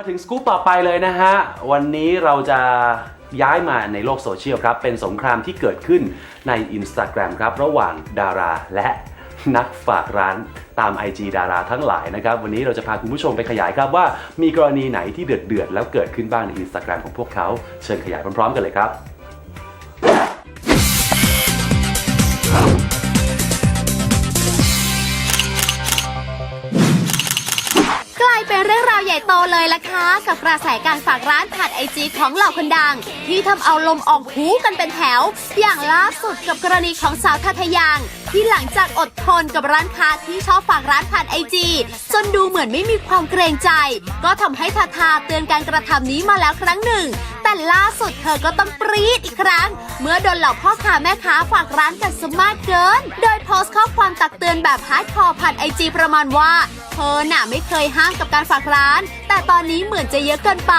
มาถึงสกู๊ปต่อไปเลยนะฮะ วันนี้เราจะย้ายมาในโลกโซเชียลครับ เป็นสงครามที่เกิดขึ้นใน Instagram ครับ ระหว่างดาราและนักฝากร้านตาม IG ดาราทั้งหลายนะครับ วันนี้เราจะพาคุณผู้ชมไปขยายครับว่ามีกรณีไหนที่เดือดเดือดแล้วเกิดขึ้นบ้างใน Instagram ของพวกเขา เชิญขยายพร้อมๆ กันเลยครับ โตเลยล่ะค่ะกับกระแสการฝากร้านผ่านไอจีของเหล่าคนดัง ที่ทำเอาลมออกหูกันเป็นแถว อย่างล่าสุดกับกรณีของสาวทัทยังที่หลังจากอดทนกับร้านค้าที่ชอบฝากร้านผ่านไอจีจนดูเหมือนไม่มีความเกรงใจ ก็ทำให้ทาทาเตือนการกระทำนี้มาแล้วครั้งหนึ่ง แต่ล่าสุดเธอก็ต้องปรี๊ดอีกครั้ง เมื่อโดนเหล่าพ่อค้าแม่ค้าฝากร้านกันสมากเกิน โดยโพสต์ข้อความตักเตือนแบบฮาร์ดคอร์ผ่านไอจีประมาณว่าเธอน่ะไม่เคยห้ามกับการฝากร้าน แต่ตอนนี้เหมือนจะเยอะเกินไป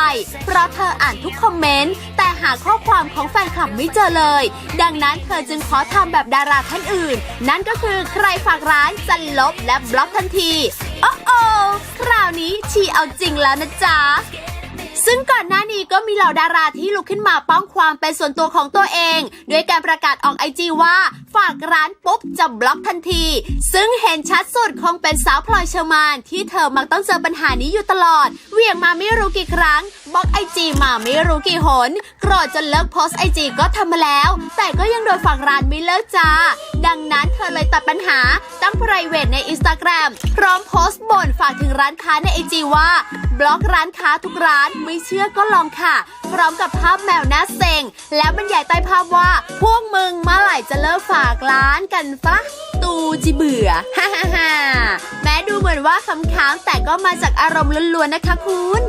เพราะเธออ่านทุกคอมเมนต์ แต่หาข้อความของแฟนคลับไม่เจอเลย ดังนั้นเธอจึงขอทำแบบดาราท่านอื่น นั่นก็คือใครฝากร้านจะลบและบล็อกทันทีโอ้โอคราวนี้ชีเอาจริงแล้วนะจ๊ะ ซึ่งก่อนหน้านี้ก็มีเหล่าดาราที่ลุกขึ้นมาป้องความเป็นส่วนตัวของตัวเอง ด้วยการประกาศออกไอจีว่าฝากร้านปุ๊บจะบล็อกทันที ซึ่งเห็นชัดสุดคงเป็นสาวพลอยเชอร์มานที่เธอมักต้องเจอปัญหานี้อยู่ตลอด เวียงมาไม่รู้กี่ครั้งบล็อกไอจีมาไม่รู้กี่หนโกรธจนเลิกโพสไอจีก็ทำมาแล้ว แต่ก็ยังโดนฝากร้านไม่เลิกจ้า ดังนั้นเธอเลยตัดปัญหาตั้ง p r i v a t ใน Instagram พร้อมโพสต์บ่นฝากถึงร้านค้าในไอจีว่า บล็อกร้านค้าทุกร้านไม่เชื่อก็ลองค่ะ พร้อมกับภาพแมวหน้าเซ็ง แล้วบรรยายใต้ภาพว่า พวกมึงเมื่อไหร่จะเลิกฝากร้านกันฟะ ตูจิเบื่อ ฮ่าฮ่าฮ่าแม้ดูเหมือนว่าคำค้างแต่ก็มาจากอารมณ์ล้วนๆนะคะคุณ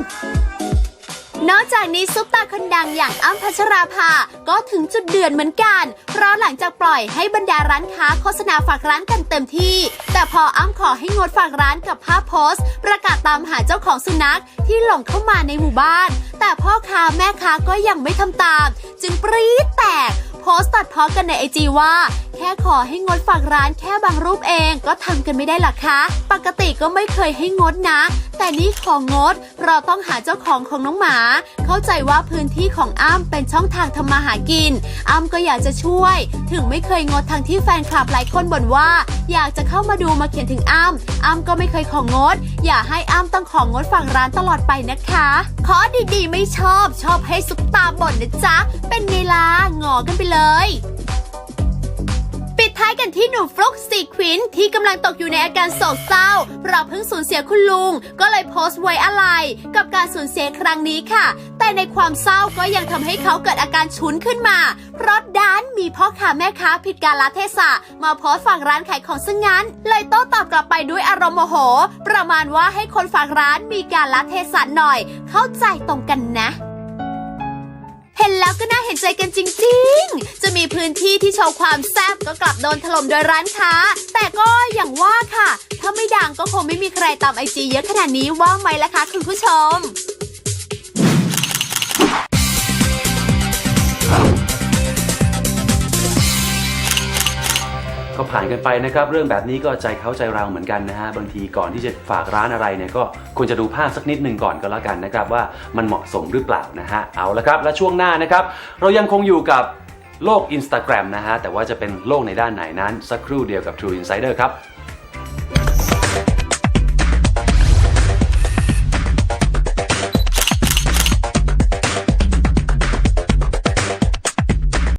นอกจากนี้ซุปตาคนดังอย่างอ้ำพัชราภา ก็ถึงจุดเดือดเหมือนกัน เพราะหลังจากปล่อยให้บรรดาร้านค้าโฆษณาฝากร้านกันเต็มที่ แต่พออ้ำขอให้งดฝากร้านกับภาพโพสต์ ประกาศตามหาเจ้าของสุนัขที่หลงเข้ามาในหมู่บ้าน แต่พ่อค้าแม่ค้าก็ยังไม่ทำตาม จึงปรี๊ดแตก สต์ตัดพ้อกันในไอจีว่า แค่ขอให้งดฝากร้านแค่บางรูปเองก็ทำกันไม่ได้หรอคะ ปกติก็ไม่เคยให้งดนะ แต่นี่ของงดเพราะต้องหาเจ้าของของน้องหมา เข้าใจว่าพื้นที่ของอ้ำเป็นช่องทางทำมาหากิน อ้ำก็อยากจะช่วย ถึงไม่เคยงดทางที่แฟนคลับหลายคนบ่นว่า อยากจะเข้ามาดูมาเขียนถึงอ้ำอ้ำก็ไม่เคยของงด อย่าให้อ้ำต้องของงดฝากร้านตลอดไปนะคะขอดีๆ ไม่ชอบชอบให้ซุปตาบ่นนะจ๊ะเป็น กันไปเลย ปิดท้ายกันที่หนุ่มฟลุกซีควินที่กำลังตกอยู่ในอาการโศกเศร้าเพราะเพิ่งสูญเสียคุณลุง ก็เลยโพสต์ไว้อะไร กับการสูญเสียครั้งนี้ค่ะ แต่ในความเศร้าก็ยังทำให้เขาเกิดอาการฉุนขึ้นมา เพราะด้านมีพ่อค้าแม่ค้าผิดกาลเทศะ มาโพสต์ฝากร้านขายของซึ่งงั้น เลยโต้ตอบกลับไปด้วยอารมณ์โมโห ประมาณว่าให้คนฝากร้านมีกาลเทศะหน่อย เข้าใจตรงกันนะ เห็นแล้วก็น่าเห็นใจกันจริง ๆ จะมีพื้นที่ที่โชว์ความแซ่บก็กลับโดนถล่มโดยร้านค้า แต่ก็อย่างว่าค่ะ ถ้าไม่ดังก็คงไม่มีใครตามไอจีเยอะขนาดนี้ว่าไหมล่ะคะคุณผู้ชม ก็ผ่านกันไปนะครับ เรื่องแบบนี้ก็ใจเขาใจเราเหมือนกันนะฮะ บางทีก่อนที่จะฝากร้านอะไรเนี่ยก็ควรจะดูภาพสักนิดหนึ่งก่อนก็แล้วกันนะครับ ว่ามันเหมาะสมหรือเปล่านะฮะ เอาละครับ และช่วงหน้านะครับ เรายังคงอยู่กับโลก Instagram นะฮะ แต่ว่าจะเป็นโลกในด้านไหนนั้นสักครู่เดียวกับ True Insider ครับ